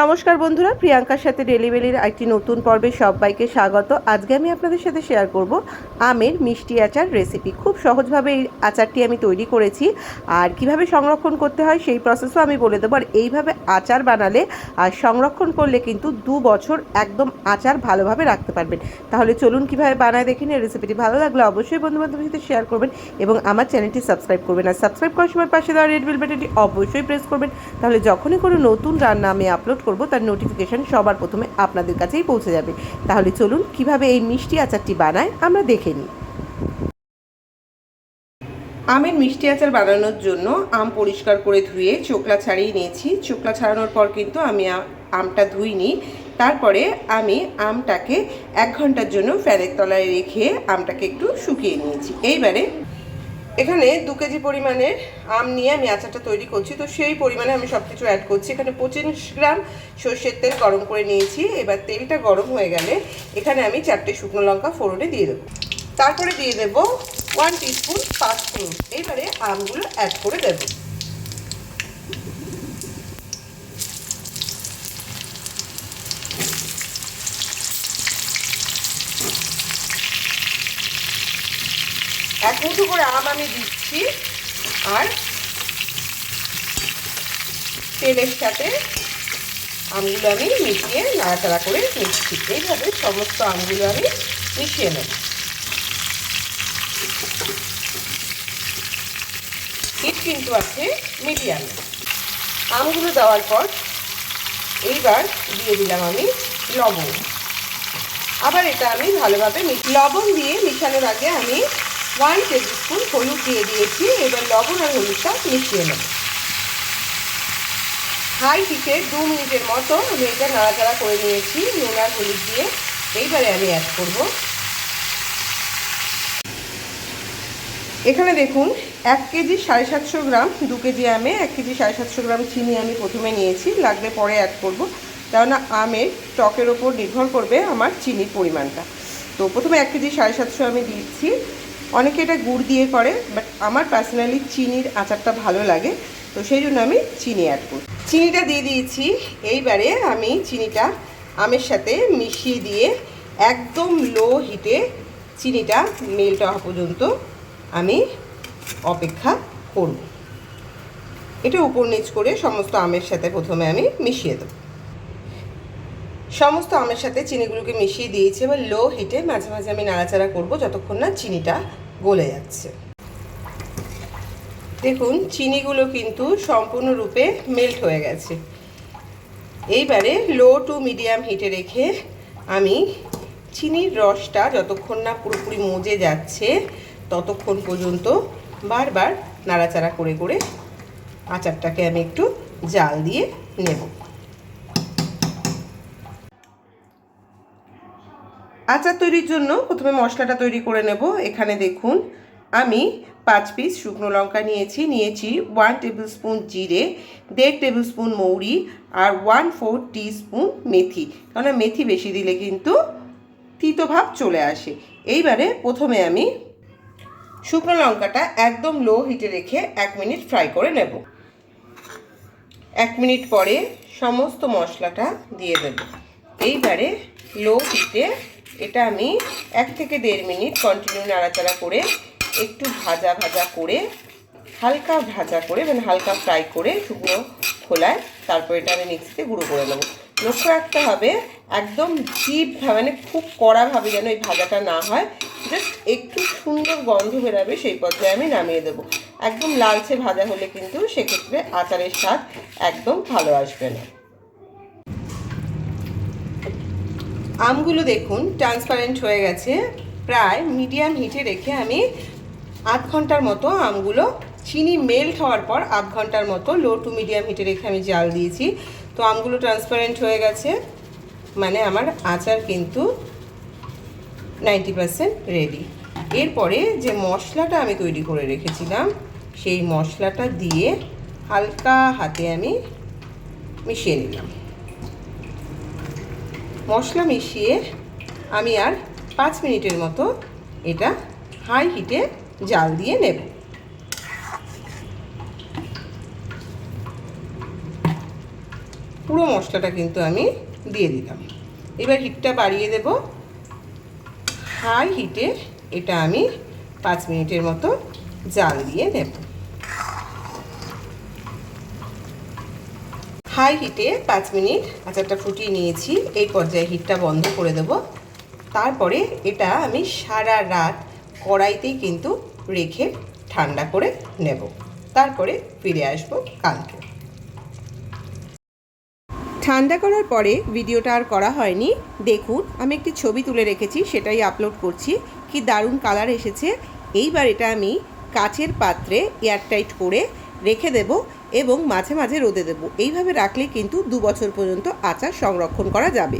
নমস্কার বন্ধুরা, প্রিয়াঙ্কার সাথে ডেলিভারির একটি নতুন পর্বে সবাইকে স্বাগত। আজকে আমি আপনাদের সাথে শেয়ার করব আমের মিষ্টি আচার রেসিপি খুব সহজভাবে এই আচারটি আমি তৈরি করেছি আর কীভাবে সংরক্ষণ করতে হয় সেই প্রসেসও আমি বলে দেবো। আর এইভাবে আচার বানালে আর সংরক্ষণ করলে কিন্তু দু বছর একদম আচার ভালোভাবে রাখতে পারবেন। তাহলে চলুন কীভাবে বানায় দেখে নিন রেসিপিটি ভালো লাগলে অবশ্যই বন্ধুবান্ধবের সাথে শেয়ার করবেন এবং আমার চ্যানেলটি সাবস্ক্রাইব করবেন। আর সাবস্ক্রাইব করার সময় পাশে দেওয়া রেড বেল বাটনটি অবশ্যই প্রেস করবেন। তাহলে যখনই কোনো নতুন রান্না আমি আপলোড করব, তার নোটিফিকেশন সবার প্রথমে আপনাদের কাছেই পৌঁছে যাবে। তাহলে চলুন, কীভাবে এই মিষ্টি আচারটি বানায়, আমরা দেখে নিই। আমের মিষ্টি আচার বানানোর জন্য আম পরিষ্কার করে ধুয়ে চোকলা ছাড়িয়ে নিয়েছি। চোকলা ছাড়ানোর পর কিন্তু আমি আমটা ধুইনি। তারপরে আমি আমটাকে এক ঘণ্টার জন্য ফ্যানের তলায় রেখে আমটাকে একটু শুকিয়ে নিয়েছি। এইবারে এখানে দু কেজি পরিমাণের আম নিয়ে আমি আচারটা তৈরি করছি। তো সেই পরিমাণে আমি সব কিছু অ্যাড করছি। এখানে পঁচিশ গ্রাম সর্ষের তেল গরম করে নিয়েছি। এবার তেলটা গরম হয়ে গেলে এখানে আমি চারটে শুকনো লঙ্কা ফোড়নে দিয়ে দেবো। তারপরে দিয়ে দেবো ওয়ান টিস্পুন ফুল এইবারে আমগুলো অ্যাড করে দেবো। এক মুঠো করে আম আমি দিচ্ছি। আর তেলের সাথে আমগুলো আমি মিশিয়ে নাড়াচাড়া করে নিচ্ছি। এইভাবে সমস্ত আমগুলো আমি মিশিয়ে নেব। হিট কিন্তু আছে মিডিয়ামে। আমগুলো দেওয়ার পর এইবার দিয়ে দিলাম আমি লবণ। আবার এটা আমি ভালোভাবে লবণ দিয়ে মিশানোর আগে আমি ওয়ান টেবিল স্পুন হলুদ দিয়ে দিয়েছি, এবার লবণ আর হলুদটা মিশিয়ে নেব। হাই হিটে দু মিনিটের মতো আমি এটা নাড়াচাড়া করে নিয়েছি, নুন আর হলুদ দিয়ে। এইবারে আমি অ্যাড করব। এখানে দেখুন, এক কেজি সাড়ে সাতশো গ্রাম, দু কেজি আমে এক কেজি সাড়ে সাতশো গ্রাম চিনি আমি প্রথমে নিয়েছি লাগলে পরে অ্যাড করব। কেননা আমের টকের ওপর নির্ভর করবে আমার চিনির পরিমাণটা। তো প্রথমে এক কেজি সাড়ে সাতশো আমি দিচ্ছি। অনেকে এটা গুড় দিয়ে করে বাট আমার পার্সোনালি চিনির আচারটা ভালো লাগে, তো সেই জন্য আমি চিনি অ্যাড করি। চিনিটা দিয়ে দিয়েছি, এইবারে আমি চিনিটা আমের সাথে মিশিয়ে দিয়ে একদম লো হিটে চিনিটা মেল্ট হওয়া পর্যন্ত আমি অপেক্ষা করব। এটা উপর নিচ করে সমস্ত আমের সাথে প্রথমে আমি মিশিয়ে দেবো। সমস্ত আমের সাথে চিনিগুলোকে মিশিয়ে দিয়েছি, এবার লো হিটে মাঝে মাঝে আমি নাড়াচাড়া করব যতক্ষণ না চিনিটা গলে যাচ্ছে। দেখুন, চিনিগুলো কিন্তু সম্পূর্ণরূপে মেল্ট হয়ে গেছে। এইবারে লো টু মিডিয়াম হিটে রেখে আমি চিনির রসটা যতক্ষণ না পুরোপুরি মজে যাচ্ছে, ততক্ষণ পর্যন্ত বারবার নাড়াচাড়া করে করে আচারটাকে আমি একটু জাল দিয়ে নেব। আচার তৈরির জন্য প্রথমে মশলাটা তৈরি করে নেব। এখানে দেখুন, আমি পাঁচ পিস শুকনো লঙ্কা নিয়েছি নিয়েছি ওয়ান টেবিল স্পুন জিরে, দেড় টেবিল স্পুন মৌরি আর ওয়ান ফোর স্পুন মেথি। কেননা মেথি বেশি দিলে কিন্তু তিতো ভাব চলে আসে। এইবারে প্রথমে আমি শুকনো লঙ্কাটা একদম লো হিটে রেখে এক মিনিট ফ্রাই করে নেব। এক মিনিট পরে সমস্ত মশলাটা দিয়ে দেব। এইবারে লো হিটে এটা আমি এক থেকে দেড় মিনিট কন্টিনিউ নাড়াচাড়া করে একটু ভাজা ভাজা করে, হালকা ভাজা করে মানে হালকা ফ্রাই করে শুকনো খোলায় তারপর এটা আমি মিক্সিতে গুঁড়ো করে নেব। লক্ষ্য রাখতে হবে একদম ডিপ মানে খুব কড়াভাবে যেন এই ভাজাটা না হয় জাস্ট একটু সুন্দর গন্ধ বেরাবে সেই পর্যায়ে আমি নামিয়ে দেবো। একদম লালচে ভাজা হলে কিন্তু সেক্ষেত্রে আচারের স্বাদ একদম ভালো আসবে না। আমগুলো দেখুন ট্রান্সপারেন্ট হয়ে গেছে। প্রায় মিডিয়াম হিটে রেখে আমি আধ ঘণ্টার মতো আমগুলো, চিনি মেল্ট হওয়ার পর আধ ঘণ্টার মতো লো টু মিডিয়াম হিটে রেখে আমি জাল দিয়েছি। তো আমগুলো ট্রান্সপারেন্ট হয়ে গেছে। মানে আমার আচার কিন্তু নাইনটি পারসেন্ট রেডি এরপরে যে মশলাটা আমি তৈরি করে রেখেছিলাম, সেই মশলাটা দিয়ে হালকা হাতে আমি মিশিয়ে নিলাম। মশলা মিশিয়ে আমি আর পাঁচ মিনিটের মতো এটা হাই হিটে জাল দিয়ে নেব। পুরো মশলাটা কিন্তু আমি দিয়ে দিলাম। এবার হিটটা বাড়িয়ে দেব। হাই হিটে এটা আমি পাঁচ মিনিটের মতো জাল দিয়ে নেব। হাই হিটে পাঁচ মিনিট আচারটা ফুটিয়ে নিয়েছি, এই পর্যায়ে হিটটা বন্ধ করে দেব। তারপরে এটা আমি সারা রাত কড়াইতেই কিন্তু রেখে ঠান্ডা করে নেব। তারপরে ফিরে আসব কালকে। ঠান্ডা করার পরে ভিডিওটা আর করা হয়নি। দেখুন, আমি একটি ছবি তুলে রেখেছি, সেটাই আপলোড করছি। কি দারুণ কালার এসেছে। এইবার এটা আমি কাচের পাত্রে এয়ারটাইট করে রেখে দেব। এবং মাঝে মাঝে রোদে দেবো। এইভাবে রাখলে কিন্তু দু বছর পর্যন্ত আচার সংরক্ষণ করা যাবে।